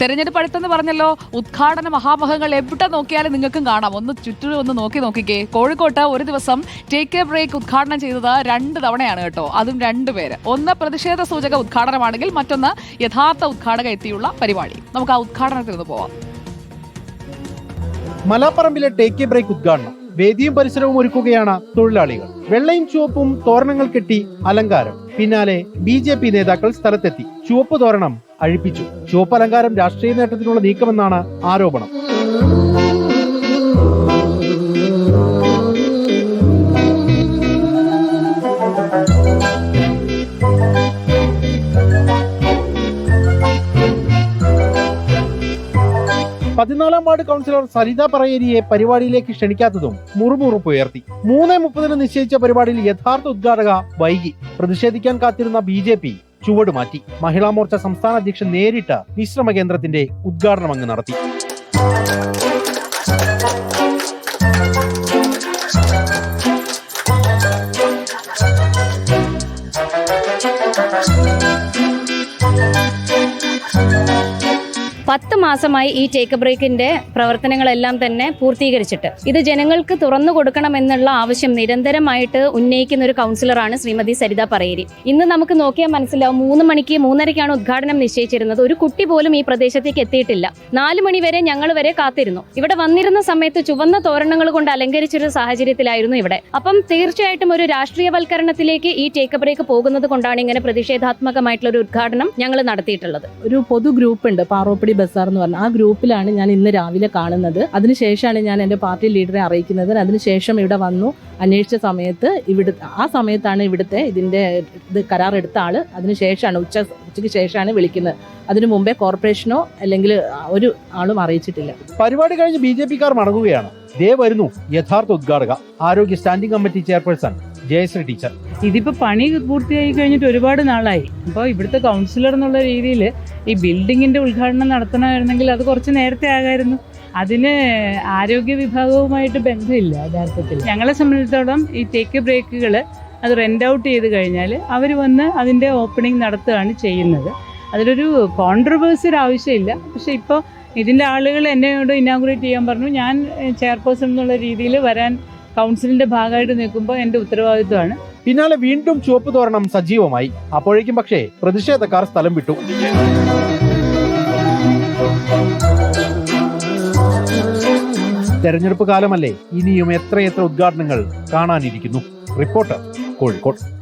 തെരഞ്ഞെടുപ്പ് അടുത്തെന്ന് പറഞ്ഞല്ലോ ഉദ്ഘാടന മഹാമഹങ്ങൾ എവിടെ നോക്കിയാലും നിങ്ങൾക്കും കാണാം. ഒന്ന് ചുറ്റും ഒന്ന് നോക്കി നോക്കിക്കേ. കോഴിക്കോട്ട് ഒരു ദിവസം ടേക്ക് എ ബ്രേക്ക് ഉദ്ഘാടനം ചെയ്തത് രണ്ട് തവണയാണ് കേട്ടോ. അതും രണ്ടുപേര് ഒന്ന് പ്രതിഷേധ സൂചക ഉദ്ഘാടനമാണെങ്കിൽ മറ്റൊന്ന് യഥാർത്ഥ ഉദ്ഘാടക എത്തിയുള്ള പരിപാടി. നമുക്ക് ആ ഉദ്ഘാടനത്തിൽ നിന്ന് പോവാം. മലാപ്പറമ്പിലെ ടേക്ക് എ ബ്രേക്ക് ഉദ്ഘാടനം. വേദിയും പരിസരവും ഒരുക്കുകയാണ് തൊഴിലാളികൾ. വെള്ളയും ചുവപ്പും തോരണങ്ങൾ കെട്ടി അലങ്കാരം. പിന്നാലെ ബി ജെ പി നേതാക്കൾ സ്ഥലത്തെത്തി. ചുവപ്പ് തോരണം അഴിപ്പിച്ചു. ചുവപ്പ് അലങ്കാരം രാഷ്ട്രീയ നേട്ടത്തിനുള്ള നീക്കമെന്നാണ് ആരോപണം. പതിനാലാം വാർഡ് കൗൺസിലർ സരിത പറയേരിയെ പരിപാടിയിലേക്ക് ക്ഷണിക്കാത്തതും മുറുമുറുപ്പ് ഉയർത്തി. മൂന്ന് മുപ്പതിന് നിശ്ചയിച്ച പരിപാടിയിൽ യഥാർത്ഥ ഉദ്ഘാടക വൈകി. പ്രതിഷേധിക്കാൻ കാത്തിരുന്ന ബി ജെ പി ചുവടുമാറ്റി മഹിളാ മോർച്ച സംസ്ഥാന അധ്യക്ഷൻ നേരിട്ട് വിശ്രമ കേന്ദ്രത്തിന്റെ ഉദ്ഘാടനം അങ്ങ് നടത്തി. പത്ത് മാസമായി ഈ ടേക്ക് ബ്രേക്കിന്റെ പ്രവർത്തനങ്ങളെല്ലാം തന്നെ പൂർത്തീകരിച്ചിട്ട്. ഇത് ജനങ്ങൾക്ക് തുറന്നു കൊടുക്കണമെന്നുള്ള ആവശ്യം നിരന്തരമായിട്ട് ഉന്നയിക്കുന്ന ഒരു കൗൺസിലറാണ് ശ്രീമതി സരിത പറയേരി. ഇന്ന് നമുക്ക് നോക്കിയാൽ മനസ്സിലാവും മൂന്ന് മണിക്ക് മൂന്നരയ്ക്കാണ് ഉദ്ഘാടനം നിശ്ചയിച്ചിരുന്നത്. ഒരു കുട്ടി പോലും ഈ പ്രദേശത്തേക്ക് എത്തിയിട്ടില്ല. നാല് മണി വരെ ഞങ്ങൾ വരെ കാത്തിരുന്നു. ഇവിടെ വന്നിരുന്ന സമയത്ത് ചുവന്ന തോരണങ്ങൾ കൊണ്ട് അലങ്കരിച്ചൊരു സാഹചര്യത്തിലായിരുന്നു ഇവിടെ. അപ്പം തീർച്ചയായിട്ടും ഒരു രാഷ്ട്രീയവൽക്കരണത്തിലേക്ക് ഈ ടേക്ക് ബ്രേക്ക് പോകുന്നത് കൊണ്ടാണ് ഇങ്ങനെ പ്രതിഷേധാത്മകമായിട്ടുള്ള ഒരു ഉദ്ഘാടനം ഞങ്ങൾ നടത്തിയിട്ടുള്ളത്. ഒരു പൊതു ഗ്രൂപ്പ് ഉണ്ട് പാറോപ്പടി ബസാർ എന്ന് പറഞ്ഞ ആ ഗ്രൂപ്പിലാണ് ഞാൻ ഇന്ന് രാവിലെ കാണുന്നത്. അതിനുശേഷമാണ് ഞാൻ എന്റെ പാർട്ടി ലീഡറെ അറിയിക്കുന്നത്. അതിനുശേഷം ഇവിടെ വന്നു അന്വേഷിച്ച സമയത്ത് ഇവിടെ ആ സമയത്താണ് ഇവിടുത്തെ ഇതിന്റെ ഇത് കരാർ എടുത്ത ആൾ അതിനുശേഷമാണ് ഉച്ച ഉച്ചയ്ക്ക് ശേഷമാണ് വിളിക്കുന്നത്. അതിനു മുമ്പേ കോർപ്പറേഷനോ അല്ലെങ്കിൽ ഒരു ആളും അറിയിച്ചിട്ടില്ല. പരിപാടി കഴിഞ്ഞ് ബി ജെ പിക്കാർ മടങ്ങുകയാണ്. ദേ വരുന്നു യഥാർത്ഥ ഉദ്ഘാടക ആരോഗ്യ standing committee chairperson Jayasree teacher. ഇതിപ്പോ പണി പൂർത്തിയായി കഴിഞ്ഞിട്ട് ഒരുപാട് നാളായി. അപ്പോൾ ഇവിടുത്തെ കൗൺസിലർ എന്നുള്ള രീതിയിൽ ഈ ബിൽഡിങ്ങിന്റെ ഉദ്ഘാടനം നടത്തണമായിരുന്നെങ്കിൽ അത് കുറച്ച് നേരത്തെ ആകായിരുന്നു. അതിന് ആരോഗ്യ വിഭാഗവുമായിട്ട് ബന്ധമില്ല യഥാർത്ഥത്തിൽ. ഞങ്ങളെ സംബന്ധിച്ചിടത്തോളം ഈ ടേക്ക് ബ്രേക്കുകൾ അത് റെന്റ് ഔട്ട് ചെയ്ത് കഴിഞ്ഞാൽ അവർ വന്ന് അതിന്റെ ഓപ്പണിംഗ് നടത്തുകയാണ് ചെയ്യുന്നത്. അതിലൊരു കോൺട്രവേഴ്സി ആവശ്യമില്ല. പക്ഷേ ഇപ്പോൾ ഇതിന്റെ ആളുകൾ എന്നോട് ഇനാഗുറേറ്റ് ചെയ്യാൻ പറഞ്ഞു. ഞാൻ ചെയർപേഴ്സൺ എന്നുള്ള രീതിയിൽ വരാൻ കൗൺസിലിന്റെ ഭാഗമായിട്ട് നിൽക്കുമ്പോൾ എന്റെ ഉത്തരവാദിത്വമാണ്. പിന്നാലെ വീണ്ടും ചുവപ്പ് തോരണം സജീവമായി. അപ്പോഴേക്കും പക്ഷേ പ്രതിഷേധക്കാർ സ്ഥലം വിട്ടു. തെരഞ്ഞെടുപ്പ് കാലമല്ലേ? ഇനിയും എത്രയെത്ര ഉദ്ഘാടനങ്ങൾ കാണാനിരിക്കുന്നു? റിപ്പോർട്ടർ കോഴിക്കോട്.